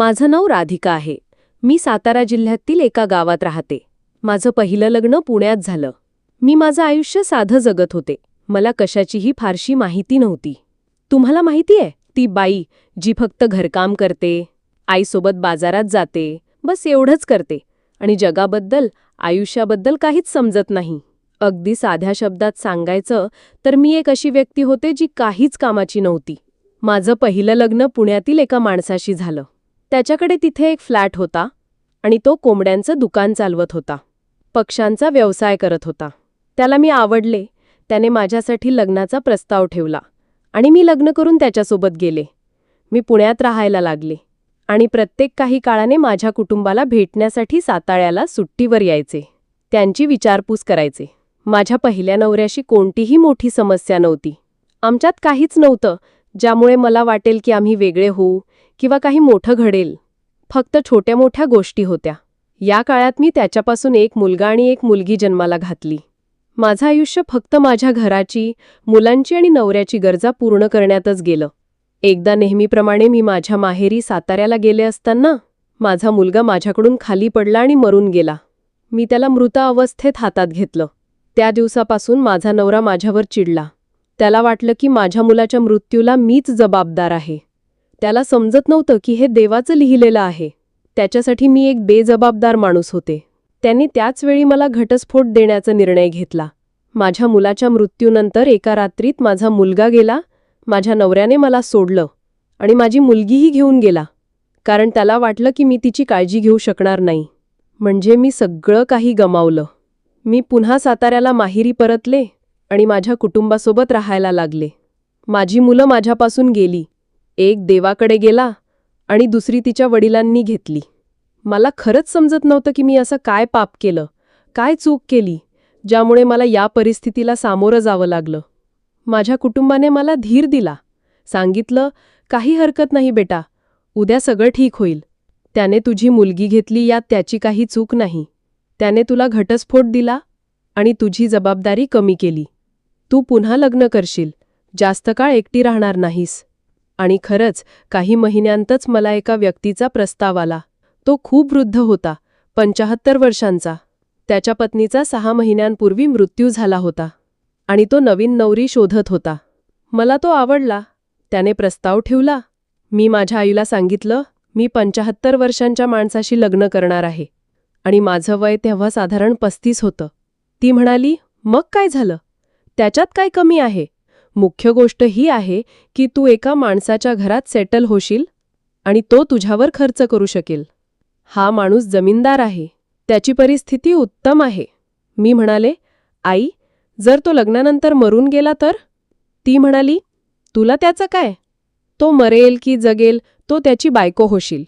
माझं नाव राधिका आहे. मी सातारा जिल्ह्यातील एका गावात राहते. माझं पहिलं लग्न पुण्यात झालं. मी माझं आयुष्य साधं जगत होते. मला कशाचीही फारशी माहिती नव्हती. तुम्हाला माहिती आहे ती बाई जी फक्त घरकाम करते आईसोबत बाजारात जाते बस एवढंच करते. आणि जगाबद्दल आयुष्याबद्दल काहीच समजत नाही. अगदी साध्या शब्दात सांगायचं तर मी एक अशी व्यक्ती होते जी काहीच कामाची नव्हती. माझं पहिलं लग्न पुण्यातील एका माणसाशी झालं. त्याच्याकडे तिथे एक फ्लॅट होता आणि तो कोंबड्यांचं दुकान चालवत होता. पक्ष्यांचा व्यवसाय करत होता. त्याला मी आवडले त्याने माझ्यासाठी लग्नाचा प्रस्ताव ठेवला आणि मी लग्न करून त्याच्यासोबत गेले. मी पुण्यात राहायला लागले आणि प्रत्येक काही काळाने माझ्या कुटुंबाला भेटण्यासाठी साताळ्याला सुट्टीवर यायचे. त्यांची विचारपूस करायचे. माझ्या पहिल्या नवऱ्याशी कोणतीही मोठी समस्या नव्हती. आमच्यात काहीच नव्हतं ज्यामुळे मला वाटेल की आम्ही वेगळे होऊ किंवा काही मोठं घडेल. फक्त छोट्या मोठ्या गोष्टी होत्या. या काळात मी त्याच्यापासून एक मुलगा आणि एक मुलगी जन्माला घातली. माझं आयुष्य फक्त माझ्या घराची मुलांची आणि नवऱ्याची गरजा पूर्ण करण्यातच गेलं. एकदा नेहमीप्रमाणे मी माझ्या माहेरी साताऱ्याला गेले असताना माझा मुलगा माझ्याकडून खाली पडला आणि मरून गेला. मी त्याला मृत अवस्थेत हातात घेतलं. त्या दिवसापासून माझा नवरा माझ्यावर चिडला. त्याला वाटलं की माझ्या मुलाच्या मृत्यूला मीच जबाबदार आहे. त्याला समजत नव्हतं की हे देवाचं लिहिलेलं आहे. त्याच्यासाठी मी एक बेजबाबदार माणूस होते. त्यांनी त्याच वेळी मला घटस्फोट देण्याचा निर्णय घेतला. माझ्या मुलाच्या मृत्यूनंतर एका रात्रीत माझा मुलगा गेला माझ्या नवऱ्याने मला सोडलं आणि माझी मुलगीही घेऊन गेला कारण त्याला वाटलं की मी तिची काळजी घेऊ शकणार नाही. म्हणजे मी सगळं काही गमावलं. मी पुन्हा साताऱ्याला माहिरी परतले आणि माझ्या कुटुंबासोबत राहायला लागले. माझी मुलं माझ्यापासून गेली. एक देवाकडे गेला आणि दुसरी तिच्या वडिलांनी घेतली. मला खरंच समजत नव्हतं की मी असं काय पाप केलं काय चूक केली ज्यामुळे मला या परिस्थितीला सामोरं जावं लागलं. माझ्या कुटुंबाने मला धीर दिला. सांगितलं काही हरकत नाही बेटा उद्या सगळं ठीक होईल. त्याने तुझी मुलगी घेतली यात त्याची काही चूक नाही. त्याने तुला घटस्फोट दिला आणि तुझी जबाबदारी कमी केली. तू पुन्हा लग्न करशील जास्त काळ एकटी राहणार नाहीस. आणि खरंच काही महिन्यांतच मला एका व्यक्तीचा प्रस्ताव आला. तो खूप वृद्ध होता पंचाहत्तर वर्षांचा. त्याच्या पत्नीचा सहा महिन्यांपूर्वी मृत्यू झाला होता. आणि तो नवीन नवरी शोधत होता. मला तो आवडला. त्याने प्रस्ताव ठेवला. मी माझ्या आईला सांगितलं मी पंचाहत्तर वर्षांच्या माणसाशी लग्न करणार आहे. आणि माझं वय तेव्हा साधारण पस्तीस होतं. ती म्हणाली मग काय झालं? त्याच्यात काय कमी आहे? मुख्य गोष्ट ही आहे की तू एका माणसाच्या घरात सेटल होशील आणि तो तुझ्यावर खर्च करू शकेल. हा माणूस जमीनदार आहे. त्याची परिस्थिती उत्तम आहे. मी म्हणाले आई जर तो लग्नानंतर मरून गेला तर? ती म्हणाली तुला त्याचं काय? तो मरेल की जगेल तो त्याची बायको होशील.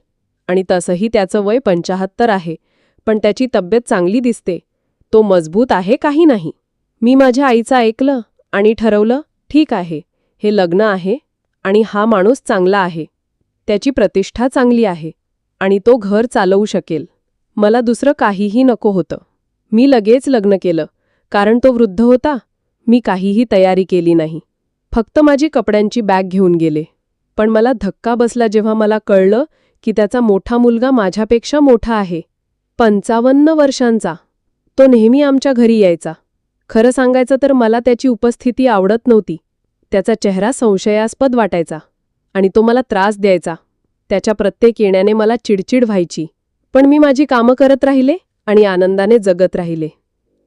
आणि तसंही त्याचं वय पंचाहत्तर आहे पण त्याची तब्येत चांगली दिसते. तो मजबूत आहे काही नाही. मी माझ्या आईचं ऐकलं आणि ठरवलं ठीक आहे हे लग्न आहे आणि हा माणूस चांगला आहे. त्याची प्रतिष्ठा चांगली आहे आणि तो घर चालवू शकेल. मला दुसरं काहीही नको होतं. मी लगेच लग्न केलं कारण तो वृद्ध होता. मी काहीही तयारी केली नाही. फक्त माझी कपड्यांची बॅग घेऊन गेले. पण मला धक्का बसला जेव्हा मला कळलं की त्याचा मोठा मुलगा माझ्यापेक्षा मोठा आहे. पंचावन्न वर्षांचा. तो नेहमी आमच्या घरी यायचा. खरं सांगायचं तर मला त्याची उपस्थिती आवडत नव्हती. त्याचा चेहरा संशयास्पद वाटायचा आणि तो मला त्रास द्यायचा. त्याच्या प्रत्येक येण्याने मला चिडचिड व्हायची. पण मी माझी कामं करत राहिले आणि आनंदाने जगत राहिले.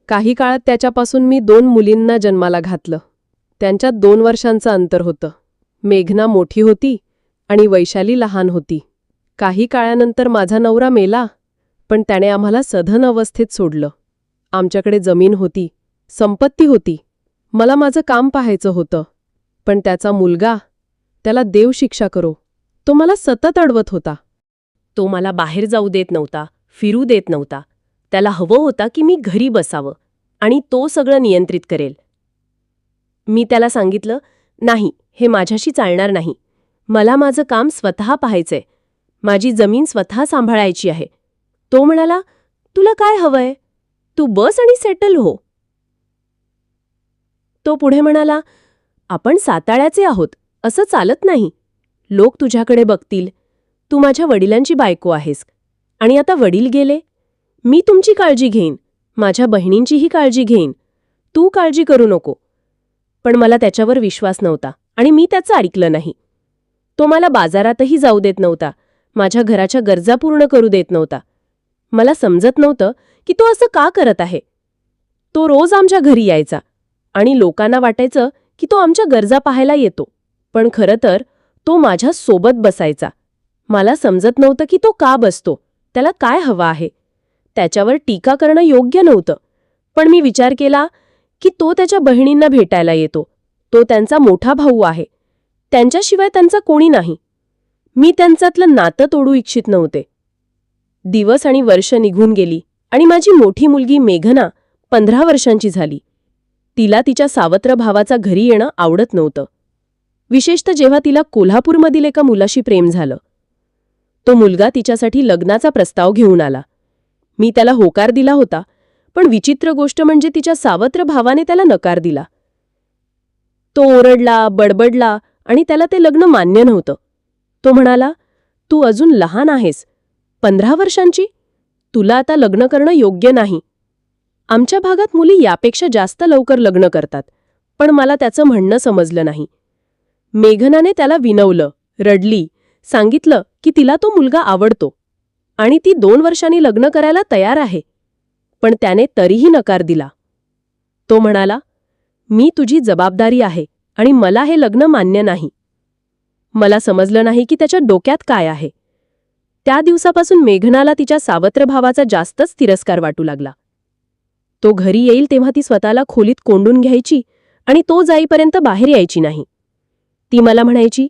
काही काळात त्याच्यापासून मी दोन मुलींना जन्माला घातलं. त्यांच्यात दोन वर्षांचं अंतर होतं. मेघना मोठी होती आणि वैशाली लहान होती. काही काळानंतर माझा नवरा मेला पण त्याने आम्हाला सधन अवस्थेत सोडलं. आमच्याकडे जमीन होती. संपत्ती होती. मला माझं काम पाहायचं होतं. पण त्याचा मुलगा त्याला देव शिक्षा करो. तो मला सतत अडवत होता. तो मला बाहेर जाऊ देत नव्हता फिरू देत नव्हता. त्याला हवं होता की मी घरी बसावं आणि तो सगळं नियंत्रित करेल. मी त्याला सांगितलं नाही हे माझ्याशी चालणार नाही. मला माझं काम स्वतः पाहायचंय. माझी जमीन स्वतः सांभाळायची आहे. तो म्हणाला तुला काय हवंय? तू बस आणि सेटल हो. तो पुढे म्हणाला आपण साताळ्याचे आहोत असं चालत नाही. लोक तुझ्याकडे बघतील. तू माझ्या वडिलांची बायको आहेस. आणि आता वडील गेले. मी तुमची काळजी घेईन. माझ्या बहिणींचीही काळजी घेईन. तू काळजी करू नको. पण मला त्याच्यावर विश्वास नव्हता आणि मी त्याचं ऐकलं नाही. तो मला बाजारातही जाऊ देत नव्हता. माझ्या घराच्या गरजा पूर्ण करू देत नव्हता. मला समजत नव्हतं की तो असं का करत आहे. तो रोज आमच्या घरी यायचा. आणि लोकांना वाटायचं की तो आमच्या गरजा पाहायला येतो. पण खरं तर तो माझ्या सोबत बसायचा. मला समजत नव्हतं की तो का बसतो. त्याला काय हवा आहे? त्याच्यावर टीका करणं योग्य नव्हतं. पण मी विचार केला की तो त्याच्या बहिणींना भेटायला येतो. तो त्यांचा मोठा भाऊ आहे. त्यांच्याशिवाय त्यांचा कोणी नाही. मी त्यांच्यातलं नातं तोडू इच्छित नव्हते. दिवस आणि वर्ष निघून गेली आणि माझी मोठी मुलगी मेघना पंधरा वर्षांची झाली. तिला तिच्या सावत्र भावाचा घरी येणं आवडत नव्हतं. विशेषतः जेव्हा तिला कोल्हापूरमधील एका मुलाशी प्रेम झालं. तो मुलगा तिच्यासाठी लग्नाचा प्रस्ताव घेऊन आला. मी त्याला होकार दिला होता पण विचित्र गोष्ट म्हणजे तिच्या सावत्र भावाने त्याला नकार दिला. तो ओरडला बडबडला आणि त्याला ते लग्न मान्य नव्हतं. तो म्हणाला तू अजून लहान आहेस. पंधरा वर्षांची? तुला आता लग्न करणं योग्य नाही. आमच्या भागात मुली यापेक्षा जास्त लवकर लग्न करतात पण मला त्याचं म्हणणं समजलं नाही. मेघनाने त्याला विनवलं रडली सांगितलं की तिला तो मुलगा आवडतो आणि ती दोन वर्षांनी लग्न करायला तयार आहे पण त्याने तरीही नकार दिला. तो म्हणाला मी तुझी जबाबदारी आहे आणि मला हे लग्न मान्य नाही. मला समजलं नाही की त्याच्या डोक्यात काय आहे. त्या दिवसापासून मेघनाला तिच्या सावत्र भावाचा जास्तच तिरस्कार वाटू लागला. तो घरी येईल तेव्हा ती स्वतःला खोलीत कोंडून घ्यायची आणि तो जाईपर्यंत बाहेर यायची नाही. ती मला म्हणायची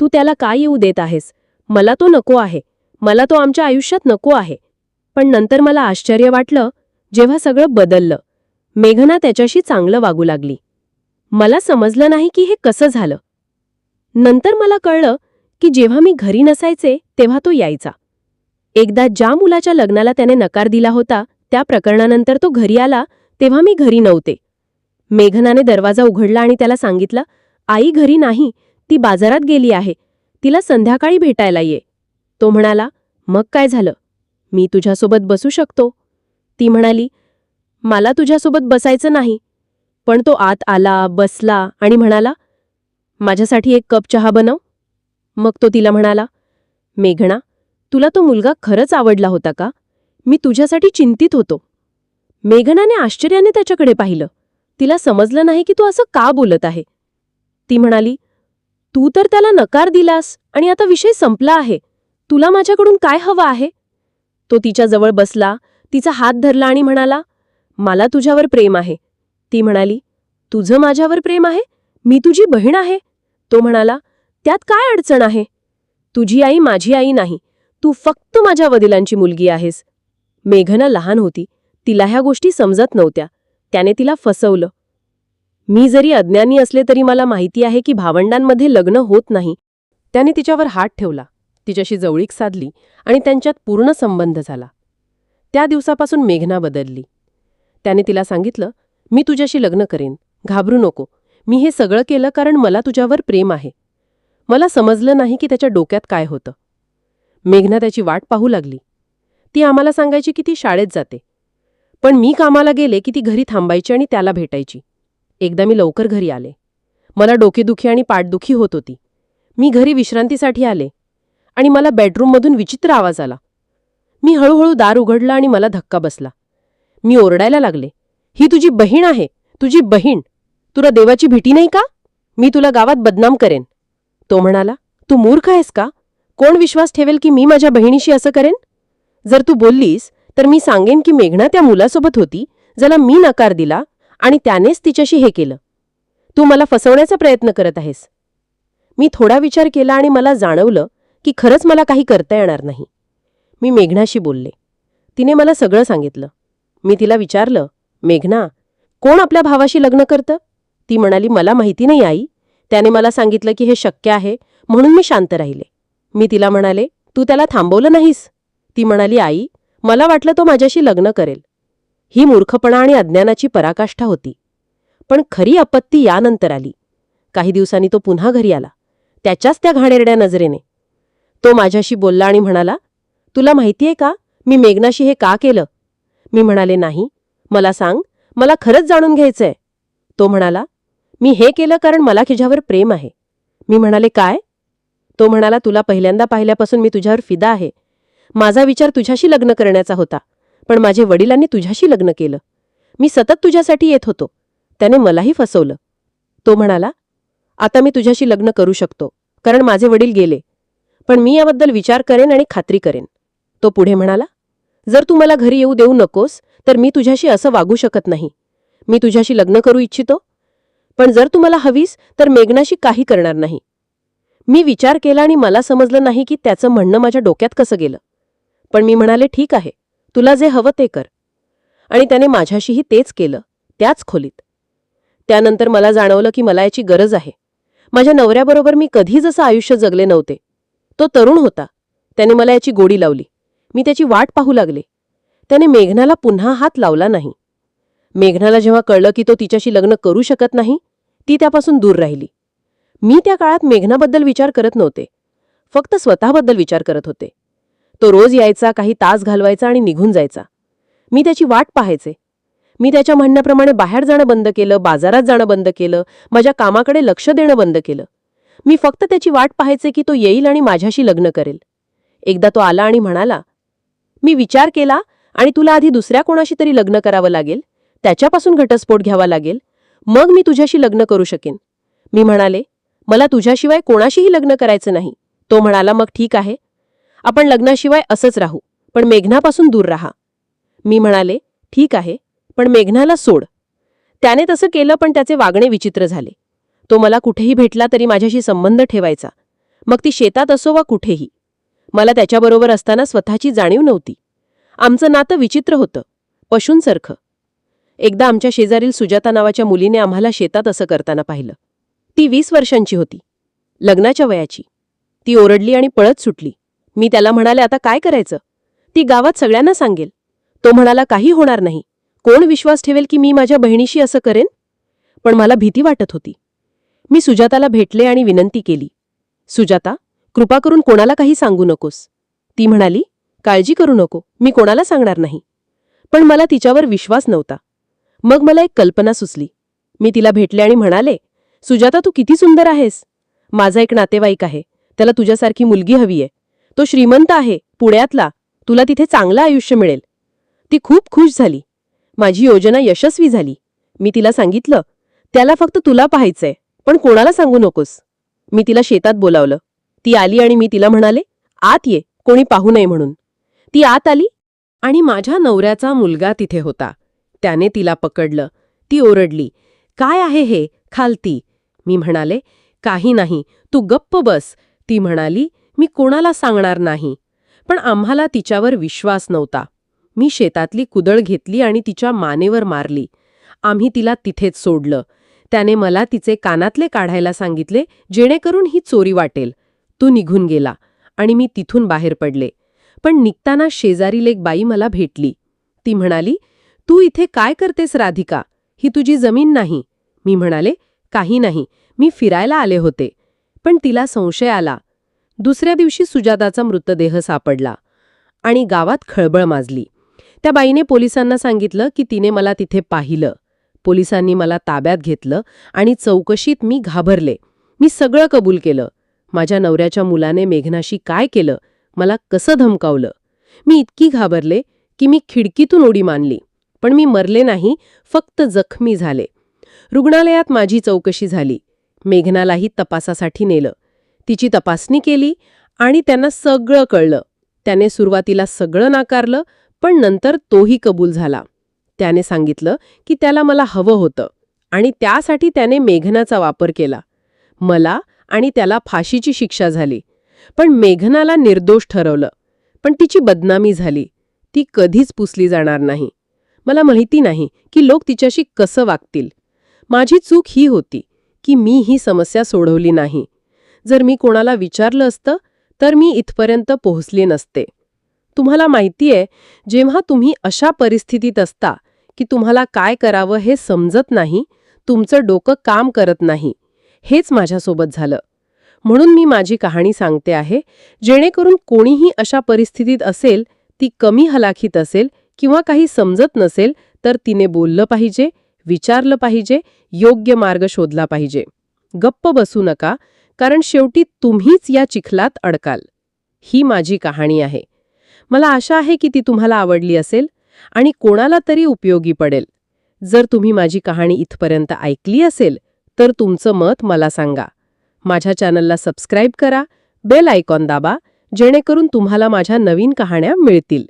तू त्याला काय येऊ देत आहेस? मला तो नको आहे. मला तो आमच्या आयुष्यात नको आहे. पण नंतर मला आश्चर्य वाटलं जेव्हा सगळं बदललं. मेघना त्याच्याशी चांगलं वागू लागली. मला समजलं नाही की हे कसं झालं. नंतर मला कळलं की जेव्हा मी घरी नसायचे तेव्हा तो यायचा. एकदा ज्या मुलाच्या लग्नाला त्याने नकार दिला होता त्या प्रकरणानंतर तो घरी आला तेव्हा मी घरी नव्हते. मेघनाने दरवाजा उघडला आणि त्याला सांगितलं आई घरी नाही ती बाजारात गेली आहे तिला संध्याकाळी भेटायला ये. तो म्हणाला मग काय झालं? मी तुझ्यासोबत बसू शकतो. ती म्हणाली मला तुझ्यासोबत बसायचं नाही. पण तो आत आला बसला आणि म्हणाला माझ्यासाठी एक कप चहा बनव. मग तो तिला म्हणाला मेघना तुला तो मुलगा खरंच आवडला होता का? मी तुझ्यासाठी चिंतित होतो. मेघनाने आश्चर्याने त्याच्याकडे पाहिलं. तिला समजलं नाही की तू असं का बोलत आहे. ती म्हणाली तू तर त्याला नकार दिलास आणि आता विषय संपला आहे. तुला माझ्याकडून काय हवं आहे? तो तिच्याजवळ बसला तिचा हात धरला आणि म्हणाला मला तुझ्यावर प्रेम आहे. ती म्हणाली तुझं माझ्यावर प्रेम आहे? मी तुझी बहीण आहे? तो म्हणाला त्यात काय अडचण आहे? तुझी आई माझी आई नाही. तू फक्त माझ्या वडिलांची मुलगी आहेस. मेघना लहान होती. तिला ह्या गोष्टी समजत नव्हत्या. त्याने तिला फसवलं. मी जरी अज्ञानी असले तरी मला माहिती आहे की भावंडांमध्ये लग्न होत नाही. त्याने तिच्यावर हात ठेवला. तिच्याशी जवळीक साधली आणि त्यांच्यात पूर्ण संबंध झाला. त्या दिवसापासून मेघना बदलली. त्याने तिला सांगितलं मी तुझ्याशी लग्न करेन. घाबरू नको. मी हे सगळं केलं कारण मला तुझ्यावर प्रेम आहे. मला समजलं नाही की त्याच्या डोक्यात काय होतं. मेघना त्याची वाट पाहू लागली. ती आम्हाला सांगायची की ती शाळेत जाते. पण मी कामाला गेले की ती घरी थांबायची आणि त्याला भेटायची. एकदा मी लवकर घरी आले. मला डोकेदुखी आणि पाठदुखी होत होती. मी घरी विश्रांतीसाठी आले आणि मला बेडरूममधून विचित्र आवाज आला. मी हळूहळू दार उघडला आणि मला धक्का बसला. मी ओरडायला लागले ही तुझी बहीण आहे तुझी बहीण. तुला देवाची भीती नाही का? मी तुला गावात बदनाम करेन. तो म्हणाला तू मूर्ख आहेस का? कोण विश्वास ठेवेल की मी माझ्या बहिणीशी असं करेन? जर तू बोललीस तर मी सांगेन की मेघना त्या मुलासोबत होती ज्याला मी नकार दिला आणि त्यानेच तिच्याशी हे केलं. तू मला फसवण्याचा प्रयत्न करत आहेस. मी थोडा विचार केला आणि मला जाणवलं की खरंच मला काही करता येणार नाही. मी मेघनाशी बोलले. तिने मला सगळं सांगितलं. मी तिला विचारलं मेघना कोण आपल्या भावाशी लग्न करतं? ती म्हणाली मला माहिती नाही आई. त्याने मला सांगितलं की हे शक्य आहे म्हणून मी शांत राहिले. मी तिला म्हणाले तू त्याला थांबवलं नाहीस? ती म्हणाली आई मला वाटलं तो माझ्याशी लग्न करेल. ही मूर्खपणा आणि अज्ञानाची पराकाष्ठा होती. पण खरी आपत्ती यानंतर आली. काही दिवसांनी तो पुन्हा घरी आला. त्याच्याच त्या घाणेरड्या नजरेने. तो माझ्याशी बोलला आणि म्हणाला तुला माहितीये का मी मेघनाशी हे का केलं? मी म्हणाले नाही मला सांग मला खरंच जाणून घ्यायचंय. तो म्हणाला मी हे केलं कारण मला तुझ्यावर प्रेम आहे. मी म्हणाले काय? तो म्हणाला तुला पहिल्यांदा पाहिल्यापासून मी तुझ्यावर फिदा आहे. माझा विचार तुझ्याशी लग्न करण्याचा होता पण माझे वडिलांनी तुझ्याशी लग्न केलं. मी सतत तुझ्यासाठी येत होतो. त्याने मलाही फसवलं. तो म्हणाला आता मी तुझ्याशी लग्न करू शकतो कारण माझे वडील गेले पण मी याबद्दल विचार करेन आणि खात्री करेन. तो पुढे म्हणाला जर तू मला घरी येऊ देऊ नकोस तर मी तुझ्याशी असं वागू शकत नाही. मी तुझ्याशी लग्न करू इच्छितो पण जर तू मला हवीस तर मेघनाशी काही करणार नाही. मी विचार केला आणि मला समजलं नाही की त्याचं म्हणणं माझ्या डोक्यात कसं गेलं. पण मी म्हणाले ठीक आहे. तुला जे हवं ते कर. आणि त्याने माझ्याशीही तेच केलं त्याच खोलीत. त्यानंतर मला जाणवलं की मला याची गरज आहे. माझ्या नवऱ्याबरोबर मी कधी जसं आयुष्य जगले नव्हते तो तरुण होता. त्याने मला याची गोडी लावली. मी त्याची वाट पाहू लागले. त्याने मेघनाला पुन्हा हात लावला नाही. मेघनाला जेव्हा कळलं की तो तिच्याशी लग्न करू शकत नाही ती त्यापासून दूर राहिली. मी त्या काळात मेघनाबद्दल विचार करत नव्हते. फक्त स्वतःबद्दल विचार करत होते. तो रोज यायचा काही तास घालवायचा आणि निघून जायचा. मी त्याची वाट पाहायचे. मी त्याच्या म्हणण्याप्रमाणे बाहेर जाणं बंद केलं बाजारात जाणं बंद केलं माझ्या कामाकडे लक्ष देणं बंद केलं. मी फक्त त्याची वाट पाहायचे की तो येईल आणि माझ्याशी लग्न करेल. एकदा तो आला आणि म्हणाला मी विचार केला आणि तुला आधी दुसऱ्या कोणाशी तरी लग्न करावं लागेल? त्याच्यापासून घटस्फोट घ्यावा लागेल? मग मी तुझ्याशी लग्न करू शकेन. मी म्हणाले मला तुझ्याशिवाय कोणाशीही लग्न करायचं नाही. तो म्हणाला मग ठीक आहे. आपण लग्नाशिवाय असंच राहू पण मेघनापासून दूर राहा. मी म्हणाले ठीक आहे पण मेघनाला सोड. त्याने तसं केलं पण त्याचे वागणे विचित्र झाले. तो मला कुठेही भेटला तरी माझ्याशी संबंध ठेवायचा. मग ती शेतात असो वा कुठेही. मला त्याच्याबरोबर असताना स्वतःची जाणीव नव्हती. आमचं नातं विचित्र होतं पशूंसारखं. एकदा आमच्या शेजारील सुजाता नावाच्या मुलीने आम्हाला शेतात असं करताना पाहिलं. ती वीस वर्षांची होती लग्नाच्या वयाची. ती ओरडली आणि पळत सुटली. मी त्याला म्हणाले आता काय करायचं? ती गावात सगळ्यांना सांगेल. तो म्हणाला काही होणार नाही. कोण विश्वास ठेवेल की मी माझ्या बहिणीशी असं करेन? पण मला भीती वाटत होती. मी सुजाताला भेटले आणि विनंती केली. सुजाता कृपा करून कोणाला काही सांगू नकोस. ती म्हणाली काळजी करू नको. मी कोणाला सांगणार नाही. पण मला तिच्यावर विश्वास नव्हता. मग मला एक कल्पना सुचली. मी तिला भेटले आणि म्हणाले सुजाता तू किती सुंदर आहेस. माझा एक नातेवाईक आहे. त्याला तुझ्यासारखी मुलगी हवी आहे. तो श्रीमंत आहे पुण्यातला. तुला तिथे चांगलं आयुष्य मिळेल. ती खूप खुश झाली. माझी योजना यशस्वी झाली. मी तिला सांगितलं त्याला फक्त तुला पाहायचंय पण कोणाला सांगू नकोस. मी तिला शेतात बोलावलं. ती आली आणि मी तिला म्हणाले आत ये कोणी पाहू नये म्हणून. ती आत आली आणि माझ्या नवऱ्याचा मुलगा तिथे होता. त्याने तिला पकडलं. ती ओरडली काय आहे हे? खालती. मी म्हणाले काही नाही तू गप्प बस. ती म्हणाली मी कोणाला सांगणार नाही. पण आम्हाला तिच्यावर विश्वास नव्हता. मी शेतातली कुदळ घेतली आणि तिच्या मानेवर मारली. आम्ही तिला तिथेच सोडलं. त्याने मला तिचे कानातले काढायला सांगितले जेणेकरून ही चोरी वाटेल. तो निघून गेला आणि मी तिथून बाहेर पडले. पण निघताना शेजारील एक बाई मला भेटली. ती म्हणाली तू इथे काय करतेस राधिका? ही तुझी जमीन नाही. मी म्हणाले काही नाही. मी फिरायला आले होते. पण तिला संशय आला. दुसऱ्या दिवशी सुजाताचा मृतदेह सापडला आणि गावात खळबळ माजली. त्या बाईने पोलिसांना सांगितलं की तिने मला तिथे पाहिलं. पोलिसांनी मला ताब्यात घेतलं आणि चौकशीत मी घाबरले. मी सगळं कबूल केलं. माझ्या नवऱ्याच्या मुलाने मेघनाशी काय केलं? मला कसं धमकावलं? मी इतकी घाबरले की मी खिडकीतून उडी मानली. पण मी मरले नाही फक्त जखमी झाले. रुग्णालयात माझी चौकशी झाली. मेघनालाही तपासासाठी नेलं. तिची तपासणी केली आणि त्यांना सगळं कळलं. त्याने सुरुवातीला सगळं नाकारलं पण नंतर तोही कबूल झाला. त्याने सांगितलं की त्याला मला हवं होतं आणि त्यासाठी त्याने मेघनाचा वापर केला. मला आणि त्याला फाशीची शिक्षा झाली. पण मेघनाला निर्दोष ठरवलं. पण तिची बदनामी झाली. ती कधीच पुसली जाणार नाही. मला माहिती नाही की लोक तिच्याशी कसं वागतील. माझी चूक ही होती की मी ही समस्या सोडवली नाही. जर मी कोणाला विचारलं असतं तर मी इथपर्यंत पोहोचले नसते. तुम्हाला माहितीये जेव्हा तुम्ही अशा परिस्थितीत असता की तुम्हाला काय करावं हे समजत नाही तुमचं डोकं काम करत नाही. हेच माझ्यासोबत झालं. म्हणून मी माझी कहाणी सांगते आहे जेणेकरून कोणीही अशा परिस्थितीत असेल ती कमी हलाखीत असेल किंवा काही समजत नसेल तर तिने बोललं पाहिजे विचारलं पाहिजे योग्य मार्ग शोधला पाहिजे. गप्प बसू नका कारण शेवटी तुम्हीच या चिखलात अडकाल. ही माझी कहाणी आहे. मला आशा आहे की ती तुम्हाला आवडली असेल आणि कोणाला तरी उपयोगी पडेल. जर तुम्ही माझी कहाणी इथपर्यंत ऐकली असेल तर तुमचं मत मला सांगा. माझ्या चॅनलला सबस्क्राईब करा बेल आयकॉन दाबा जेणेकरून तुम्हाला माझ्या नवीन कहाण्या मिळतील.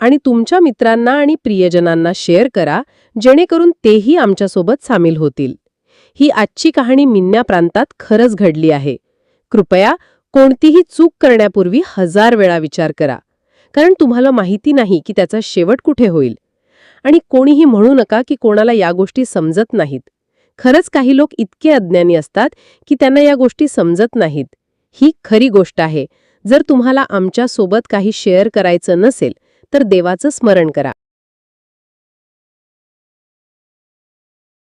आणि तुमच्या मित्रांना आणि प्रियजनांना शेअर करा जेणेकरून तेही आमच्यासोबत सामील होतील. ही आजची कहाणी मिन्या प्रांतात खरंच घडली आहे. कृपया कोणतीही चूक करण्यापूर्वी हजार वेळा विचार करा. कारण तुम्हाला माहिती नाही की त्याचा शेवट कुठे होईल. आणि कोणीही म्हणू नका की कोणाला या गोष्टी समजत नाहीत. खरंच काही लोक इतके अज्ञानी असतात की त्यांना या गोष्टी समजत नाहीत. ही खरी गोष्ट आहे. जर तुम्हाला आमच्यासोबत काही शेअर करायचं नसेल तर देवाचं स्मरण करा.